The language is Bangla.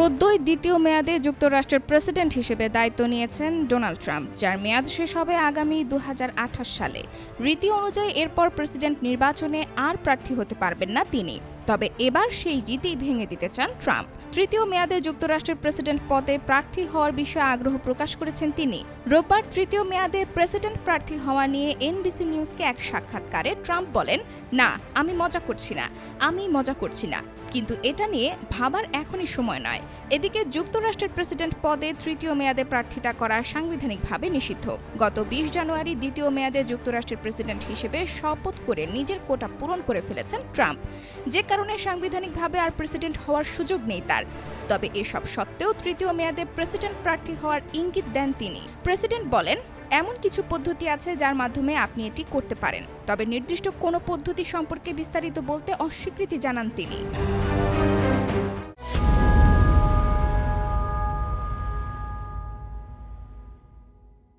সদ্যই দ্বিতীয় মেয়াদে যুক্তরাষ্ট্রের প্রেসিডেন্ট হিসেবে দায়িত্ব নিয়েছেন ডোনাল্ড ট্রাম্প, যার মেয়াদ শেষ হবে আগামী দু হাজার আঠাশ সালে। রীতি অনুযায়ী এরপর প্রেসিডেন্ট নির্বাচনে আর প্রার্থী হতে পারবেন না তিনি। তবে এবার সেই রীতি ভেঙে দিতে চান ট্রাম্প। তৃতীয় মেয়াদে যুক্তরাষ্ট্রের প্রেসিডেন্ট পদে প্রার্থী হওয়ার বিষয়ে আগ্রহ প্রকাশ করেছেন তিনি। রোববার তৃতীয় মেয়াদে প্রেসিডেন্ট প্রার্থী হওয়া নিয়ে এনবিসি নিউজকে এক সাক্ষাৎকারে ট্রাম্প বলেন, না, আমি মজা করছি না, আমি মজা করছি না। কিন্তু এটা নিয়ে ভাবার এখনই সময় নয়। এদিকে যুক্তরাষ্ট্রের প্রেসিডেন্ট পদে তৃতীয় মেয়াদে প্রার্থিতা করা সাংবিধানিকভাবে নিষিদ্ধ। গত বিশ জানুয়ারি দ্বিতীয় মেয়াদে যুক্তরাষ্ট্রের প্রেসিডেন্ট হিসেবে শপথ করে নিজের কোটা পূরণ করে ফেলেছেন ট্রাম্প। যে কারণে সাংবিধানিকভাবে আর প্রেসিডেন্ট হওয়ার সুযোগ নেই তার। তবে এসব সত্ত্বেও তৃতীয় মেয়াদে প্রেসিডেন্ট প্রার্থী হওয়ার ইঙ্গিত দেন তিনি। প্রেসিডেন্ট বলেন, এমন কিছু পদ্ধতি আছে যার মাধ্যমে আপনি এটি করতে পারেন। তবে নির্দিষ্ট কোনো পদ্ধতি সম্পর্কে বিস্তারিত বলতে অস্বীকৃতি জানান তিনি।